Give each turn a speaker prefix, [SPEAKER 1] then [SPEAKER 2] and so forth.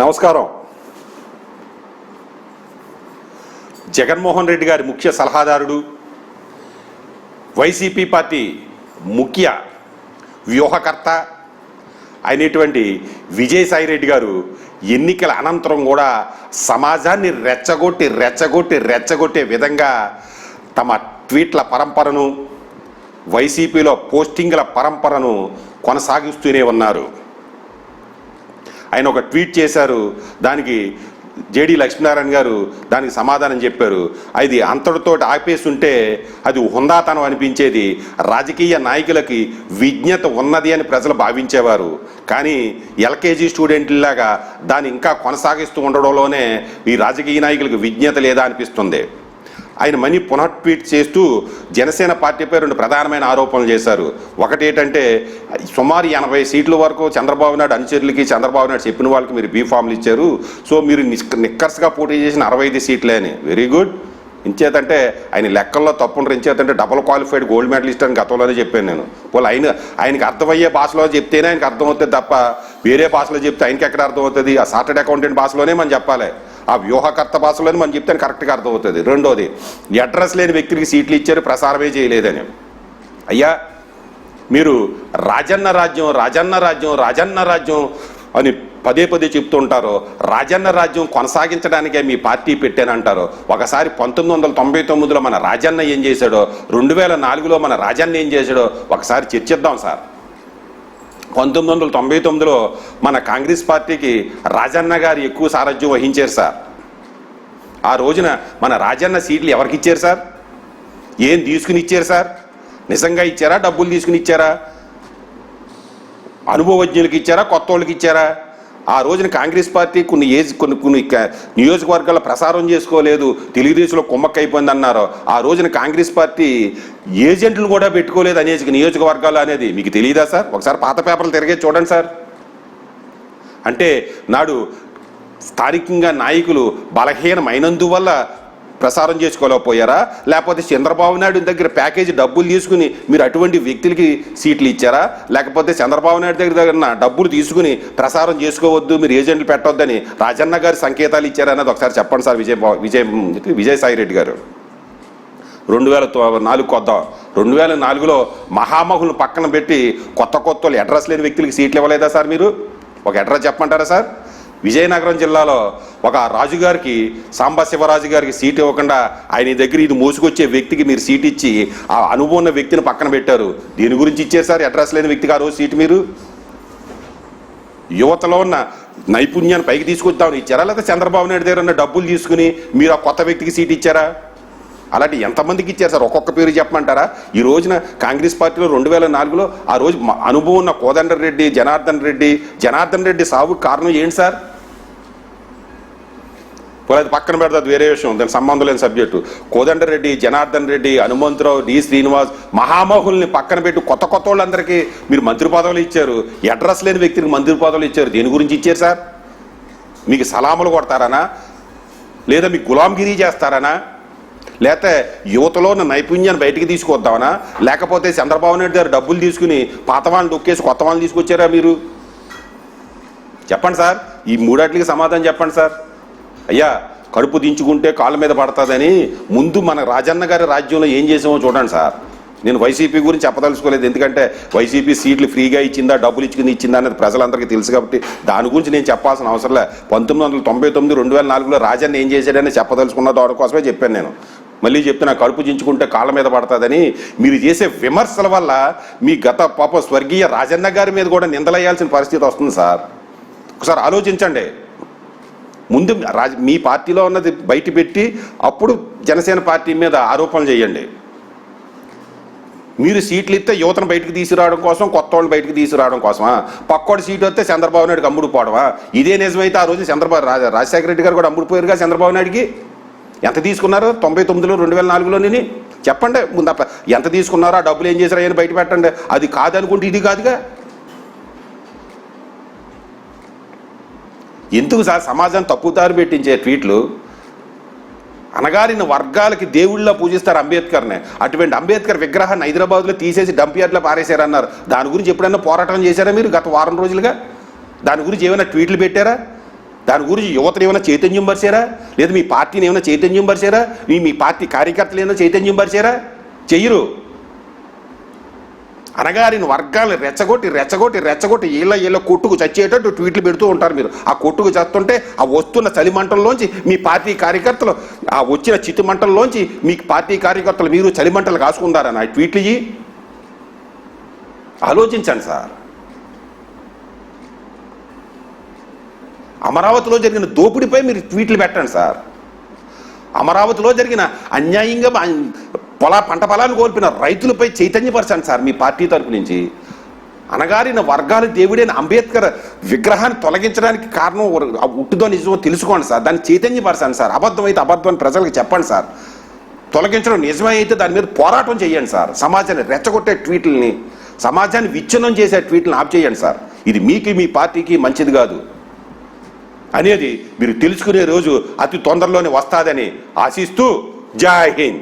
[SPEAKER 1] నమస్కారం. జగన్మోహన్ రెడ్డి గారి ముఖ్య సలహాదారుడు వైసీపీ పార్టీ ముఖ్య వ్యూహకర్త అయినటువంటి విజయసాయి రెడ్డి గారు ఎన్నికల అనంతరం కూడా సమాజాన్ని రెచ్చగొట్టి రెచ్చగొట్టి రెచ్చగొట్టే విధంగా తమ ట్వీట్ల పరంపరను వైసీపీలో పోస్టింగ్ల పరంపరను కొనసాగిస్తూనే ఉన్నారు. ఆయన ఒక ట్వీట్ చేశారు. దానికి జేడి లక్ష్మీనారాయణ గారు దానికి సమాధానం చెప్పారు. అది అంతటితో ఆపేస్తుంటే అది హుందాతనం అనిపించేది. రాజకీయ నాయకులకి విజ్ఞత ఉన్నది అని ప్రజలు భావించేవారు. కానీ ఎల్కేజీ స్టూడెంట్లాగా దాన్ని ఇంకా కొనసాగిస్తూ ఉండడంలోనే ఈ రాజకీయ నాయకులకు విజ్ఞత లేదా అనిపిస్తుంది. ఆయన మనీ పునః ట్వీట్ చేస్తూ జనసేన పార్టీపై రెండు ప్రధానమైన ఆరోపణలు చేశారు. ఒకటి ఏంటంటే సుమారు ఎనభై సీట్ల వరకు చంద్రబాబు నాయుడు అనుచరులకి చంద్రబాబు నాయుడు చెప్పిన వాళ్ళకి మీరు బీ ఫామ్లు ఇచ్చారు. సో మీరు నిక్కర్స్గా పోటీ చేసిన అరవై ఐదు సీట్లే అని. Very good. ఇంచేతంటే ఆయన లెక్కల్లో తప్పుండ్రు. ఇంచేతంటే డబుల్ క్వాలిఫైడ్ గోల్డ్ మెడలిస్ట్ అని గతంలోనే చెప్పాను నేను. వాళ్ళు ఆయన ఆయనకి అర్థమయ్యే భాషలో చెప్తేనే ఆయనకి అర్థమవుతుంది తప్ప వేరే భాషలో చెప్తే ఆయనకి ఎక్కడ అర్థమవుతుంది? ఆ సార్టెడ్ అకౌంటెంట్ భాషలోనే మనం చెప్పాలి. ఆ వ్యూహకర్త భాషలోనే మనం చెప్తే కరెక్ట్గా అర్థమవుతుంది. రెండోది అడ్రస్ లేని వ్యక్తికి సీట్లు ఇచ్చారు ప్రసారమే చేయలేదని. అయ్యా మీరు రాజన్న రాజ్యం రాజన్న రాజ్యం రాజన్న రాజ్యం అని పదే పదే చెప్తుంటారు రాజన్న రాజ్యం కొనసాగించడానికే మీ పార్టీ పెట్టానంటారు. ఒకసారి పంతొమ్మిది వందల తొంభై తొమ్మిదిలో మన రాజన్న ఏం చేశాడో రెండు వేల నాలుగులో మన రాజన్న ఏం చేశాడో ఒకసారి చర్చిద్దాం సార్. పంతొమ్మిది వందల తొంభై తొమ్మిదిలో మన కాంగ్రెస్ పార్టీకి రాజన్న గారు ఎక్కువ సారథ్యం వహించారు సార్. ఆ రోజున మన రాజన్న సీట్లు ఎవరికి ఇచ్చారు సార్? ఏం తీసుకుని ఇచ్చారు సార్? నిజంగా ఇచ్చారా? డబ్బులు తీసుకుని ఇచ్చారా అనుభవజ్ఞులకి ఇచ్చారా? కొత్త వాళ్ళకి ఇచ్చారా? ఆ రోజున కాంగ్రెస్ పార్టీ కొన్ని ఏజ్ కొన్ని కొన్ని క- నియోజకవర్గాల ప్రసారం చేసుకోలేదు తెలుగుదేశంలో కుమ్మక్కైపోయింది అన్నారు ఆ రోజున కాంగ్రెస్ పార్టీ ఏజెంట్లు కూడా పెట్టుకోలేదు అనేసి నియోజకవర్గాలు అనేది. మీకు తెలియదా సార్? ఒకసారి పాత పేపర్లు తిరిగే చూడండి సార్. అంటే నాడు స్థానికంగా నాయకులు బలహీనమైనందువల్ల ప్రసారం చేసుకోలేకపోయారా? లేకపోతే చంద్రబాబు నాయుడు దగ్గర ప్యాకేజీ డబ్బులు తీసుకుని మీరు అటువంటి వ్యక్తులకి సీట్లు ఇచ్చారా? లేకపోతే చంద్రబాబు నాయుడు దగ్గర దగ్గర డబ్బులు తీసుకుని ప్రసారం చేసుకోవద్దు మీరు ఏజెంట్లు పెట్టొద్దని రాజన్న గారి సంకేతాలు ఇచ్చారనేది ఒకసారి చెప్పండి సార్ విజయ విజయ విజయసాయిరెడ్డి విజయసాయి రెడ్డి గారు. రెండు వేల తొ- నాలుగు కొద్దాం రెండు వేల నాలుగులో మహామహులు పక్కన పెట్టి కొత్త కొత్త అడ్రస్ లేని వ్యక్తులకి సీట్లు ఇవ్వలేదా సార్ మీరు? ఒక అడ్రస్ చెప్పమంటారా సార్? విజయనగరం జిల్లాలో ఒక రాజుగారికి సాంబ శివరాజు గారికి సీట్ ఇవ్వకుండా ఆయన దగ్గర ఇది మోసుకొచ్చే వ్యక్తికి మీరు సీట్ ఇచ్చి ఆ అనుభవం ఉన్న వ్యక్తిని పక్కన పెట్టారు. దీని గురించి ఇచ్చేసారు అడ్రస్ లేని వ్యక్తికి ఆ రోజు సీటు మీరు? యువతలో ఉన్న నైపుణ్యాన్ని పైకి తీసుకొద్దామని ఇచ్చారా? లేకపోతే చంద్రబాబు నాయుడు దగ్గర ఉన్న డబ్బులు తీసుకుని మీరు ఆ కొత్త వ్యక్తికి సీట్ ఇచ్చారా? అలాంటి ఎంతమందికి ఇచ్చారు సార్? ఒక్కొక్క పేరు చెప్పమంటారా? ఈ రోజున కాంగ్రెస్ పార్టీలో రెండు వేల నాలుగులో ఆ రోజు అనుభవం ఉన్న కోదండర్ రెడ్డి జనార్దన్ రెడ్డి జనార్దన్ రెడ్డి సాగు కారణం ఏంటి సార్? పోలేదు పక్కన పెడతాది వేరే విషయం దాని సంబంధం లేని సబ్జెక్టు. కోదండరెడ్డి జనార్దన్ రెడ్డి హనుమంతరావు డి శ్రీనివాస్ మహామహుల్ని పక్కన పెట్టి కొత్త కొత్త వాళ్ళందరికీ మీరు మంత్రి పదవులు ఇచ్చారు. అడ్రస్ లేని వ్యక్తికి మంత్రి పదవులు ఇచ్చారు. దేని గురించి ఇచ్చారు సార్? మీకు సలాములు కొడతారనా? లేదా మీకు గులాంగిరీ చేస్తారనా? లేకపోతే యువతలో ఉన్న నైపుణ్యాన్ని బయటికి తీసుకొద్దామనా లేకపోతే చంద్రబాబు నాయుడు గారు డబ్బులు తీసుకుని పాత వాళ్ళని దొక్కేసి కొత్త వాళ్ళని తీసుకొచ్చారా మీరు? చెప్పండి సార్. ఈ మూడాటికి సమాధానం చెప్పండి సార్. అయ్యా కడుపు దించుకుంటే కాళ్ళ మీద పడుతుందని ముందు మన రాజన్న గారి రాజ్యంలో ఏం చేసామో చూడండి సార్. నేను వైసీపీ గురించి చెప్పదలుచుకోలేదు. ఎందుకంటే వైసీపీ సీట్లు ఫ్రీగా ఇచ్చిందా డబ్బులు ఇచ్చుకుని ఇచ్చిందా అనేది ప్రజలందరికీ తెలుసు కాబట్టి దాని గురించి నేను చెప్పాల్సిన అవసరం లే. పంతొమ్మిది వందల తొంభై తొమ్మిది రెండు వేల నాలుగులో రాజన్న ఏం చేశాడని చెప్పదలుచుకున్న దాని కోసమే చెప్పాను నేను. మళ్ళీ చెప్తున్నా కడుపు చించుకుంటే కాళ్ళ మీద పడుతుందని మీరు చేసే విమర్శల వల్ల మీ గత పాప స్వర్గీయ రాజన్న గారి మీద కూడా నిందలేయాల్సిన పరిస్థితి వస్తుంది సార్. ఒకసారి ఆలోచించండి. ముందు రాజ మీ పార్టీలో ఉన్నది బయట పెట్టి అప్పుడు జనసేన పార్టీ మీద ఆరోపణలు చేయండి. మీరు సీట్లు ఇస్తే యువతను బయటకు తీసుకురావడం కోసం కొత్త వాళ్ళు బయటకు తీసుకురావడం కోసమా? పక్కోడి సీటు వస్తే చంద్రబాబు నాయుడుకి అమ్ముడు పోవడమా? ఇదే నిజమైతే ఆ రోజు చంద్రబాబు రాజశేఖర రెడ్డి గారు కూడా అమ్ముడు పోయారుగా చంద్రబాబు నాయుడికి? ఎంత తీసుకున్నారు? తొంభై తొమ్మిదిలో రెండు వేల నాలుగులోని చెప్పండి ముందు ఎంత తీసుకున్నారో? ఆ డబ్బులు ఏం చేశారో? అని బయట పెట్టండి. అది కాదనుకుంటే ఇది కాదుగా. ఎందుకు సార్ సమాజం తప్పుదారి పెట్టించే ట్వీట్లు? అనగారిన వర్గాలకి దేవుళ్ళ పూజిస్తారు అంబేద్కర్ని. అటువంటి అంబేద్కర్ విగ్రహాన్ని హైదరాబాద్లో తీసేసి డంపియార్డ్లో పారేశారన్నారు. దాని గురించి ఎప్పుడైనా పోరాటం చేశారా మీరు గత వారం రోజులుగా? దాని గురించి ఏమైనా ట్వీట్లు పెట్టారా? దాని గురించి యువతను ఏమైనా చైతన్యం పరిచారా? లేదా మీ పార్టీని ఏమైనా చైతన్యం పరిచారా? మీ మీ పార్టీ కార్యకర్తలు ఏమైనా చైతన్యం పరిచారా? చెయ్యరు. అనగారిన వర్గాలు రెచ్చగొట్టి రెచ్చగొట్టి రెచ్చగొట్టి ఈళ్ళ ఈళ్ళ కొట్టుకు చచ్చేటట్టు ట్వీట్లు పెడుతూ ఉంటారు మీరు. ఆ కొట్టుకు చేస్తుంటే ఆ వస్తున్న చలిమంటల్లోంచి మీ పార్టీ కార్యకర్తలు ఆ వచ్చిన చితి మంటల్లోంచి మీ పార్టీ కార్యకర్తలు మీరు చలిమంటలు కాసుకుందారని ఆ ట్వీట్లు ఆలోచించండి సార్. అమరావతిలో జరిగిన దోపిడీపై మీరు ట్వీట్లు పెట్టండి సార్. అమరావతిలో జరిగిన అన్యాయంగా పొలా పంట పొలాన్ని కోల్పిన రైతులపై చైతన్యపరచండి సార్ మీ పార్టీ తరపు నుంచి. అనగారిన వర్గాలు దేవుడైన అంబేద్కర్ విగ్రహాన్ని తొలగించడానికి కారణం ఉట్టుదో ఆ నిజమో తెలుసుకోండి సార్. దాన్ని చైతన్యపరచండి సార్. అబద్ధం అయితే అబద్ధం ప్రజలకు చెప్పండి సార్. తొలగించడం నిజమే అయితే దాని మీద పోరాటం చేయండి సార్. సమాజాన్ని రెచ్చగొట్టే ట్వీట్లని సమాజాన్ని విచ్ఛిన్నం చేసే ట్వీట్లను ఆప్ చేయండి సార్. ఇది మీకు మీ పార్టీకి మంచిది కాదు. అనేది మీరు తెలుసుకునే రోజు అతి తొందరలోనే వస్తాదని ఆశిస్తూ జై హింద్.